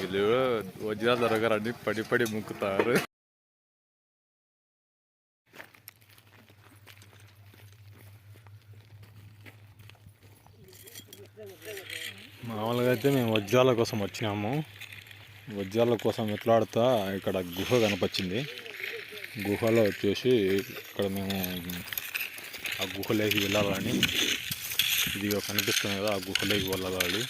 వీళ్ళు వజ్రాలు అన్ని పడి పడి ముక్కుతారు. మామూలుగా అయితే మేము వజ్రాల కోసం వచ్చినాము. వజ్రాల కోసం ఎట్లాడుతా ఇక్కడ గుహ కనపచ్చింది. గుహలో వచ్చేసి ఇక్కడ మేము ఆ గుహలోకి వెళ్ళాలని ఇది కనిపిస్తుంది కదా ఆ గుహలోకి వెళ్ళాలి.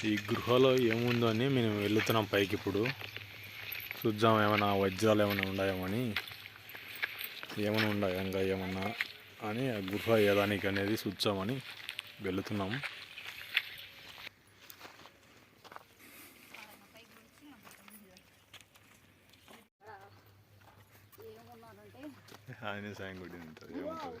ఈ గృహలో ఏముందో అని మేము వెళ్తున్నాం పైకి ఇప్పుడు చూద్దాం ఏమైనా వజ్రాలు ఏమైనా ఉన్నాయేమని ఏమైనా ఉన్నాయా ఇంకా ఏమన్నా అని ఆ గృహ ఏదానికి అనేది చూద్దామని వెళుతున్నాం ఆయన సాయం గుడి ఉంటుంది ఏముంటుంది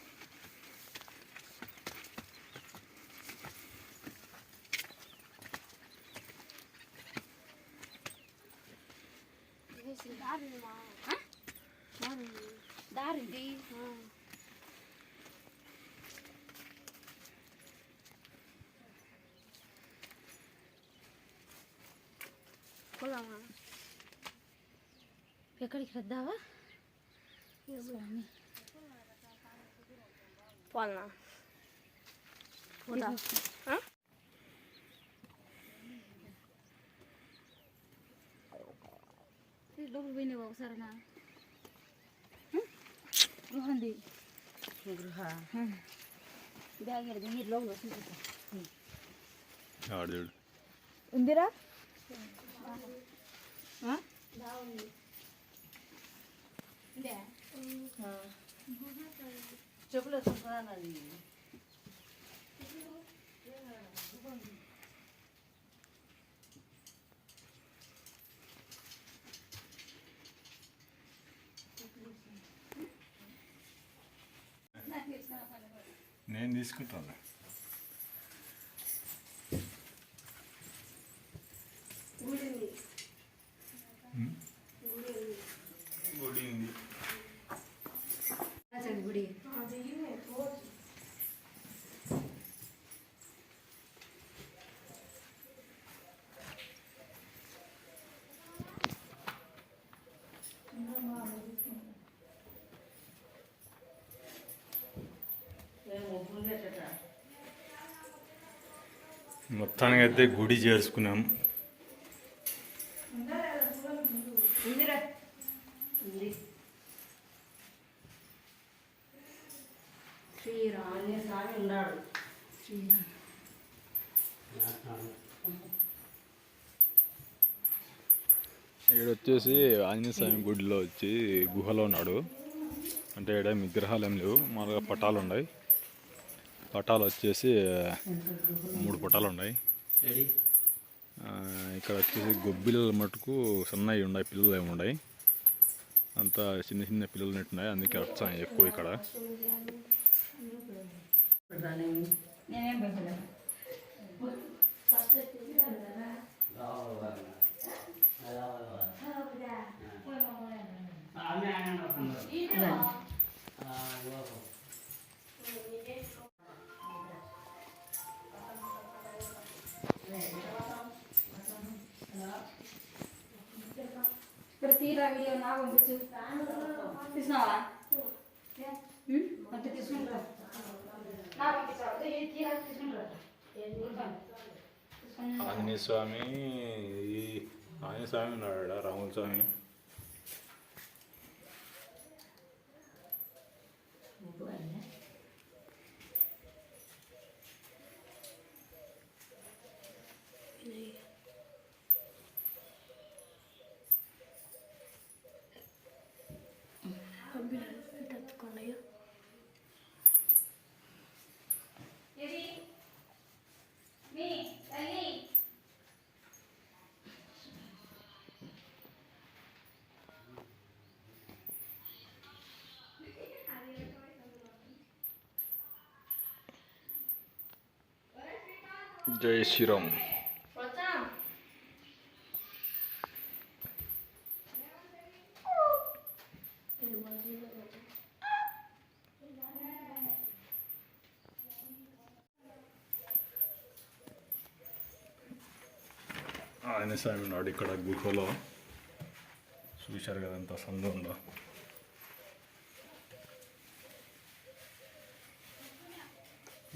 దారింది పోదామా ఎక్కడికి రద్దావా స్వామి పోలనా లోపల పోయినావు ఒకసారినా గృహంది గృహ. బ్యాగ్ ఎడది మీరు లోపల చూడు. ఉందిరా? చెప్పులు వేసుకుంటున్నాను నేను తీసుకుంటాను గుడి ఉంది గుడి మొత్తానికి అయితే గుడి చేర్చుకున్నాం స్వామి ఉన్నాడు. ఇక్కడ వచ్చేసి ఆంజనేయ స్వామి గుడిలో వచ్చి గుహలో ఉన్నాడు. అంటే ఇక్కడ విగ్రహాలు ఏం లేవు. మామూలుగా పటాలు ఉన్నాయి. పటాలు వచ్చేసి మూడు పటాలు ఉన్నాయి. ఇక్కడ వచ్చేసి గొబ్బిళ్ళ మటుకు సన్నవి ఉన్నాయి పిల్లలు ఏమి ఉన్నాయి. అంతా చిన్న చిన్న పిల్లలు ఉన్నాయి అందుకే వచ్చాను ఎక్కువ ఇక్కడ. నేనేం తీరా వీడియో నా పంపించు తీసినావా? ఉం? అంటే తీసుకుంటా. నా పంపించావు ఇది తీరా తీసుకుంటా. ఆంజనేయ స్వామి ఈ ఆంజనేయ స్వామి ఉన్నాడు రాముల స్వామి. జై శ్రీరామ్. ఆయన స్వామి ఉన్నాడు ఇక్కడ గుహలో. చూశారు కదా ఎంత ఉందో.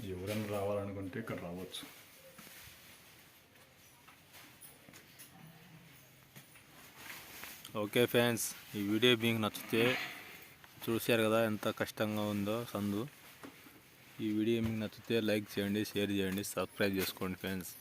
ఎవరైనా రావాలనుకుంటే ఇక్కడ రావచ్చు. ఓకే ఫ్యాన్స్ ఈ వీడియో మీకు నచ్చితే చూశారు కదా ఎంత కష్టంగా ఉందో సందు. ఈ వీడియో మీకు నచ్చితే లైక్ చేయండి షేర్ చేయండి సబ్స్క్రైబ్ చేసుకోండి ఫ్రెండ్స్.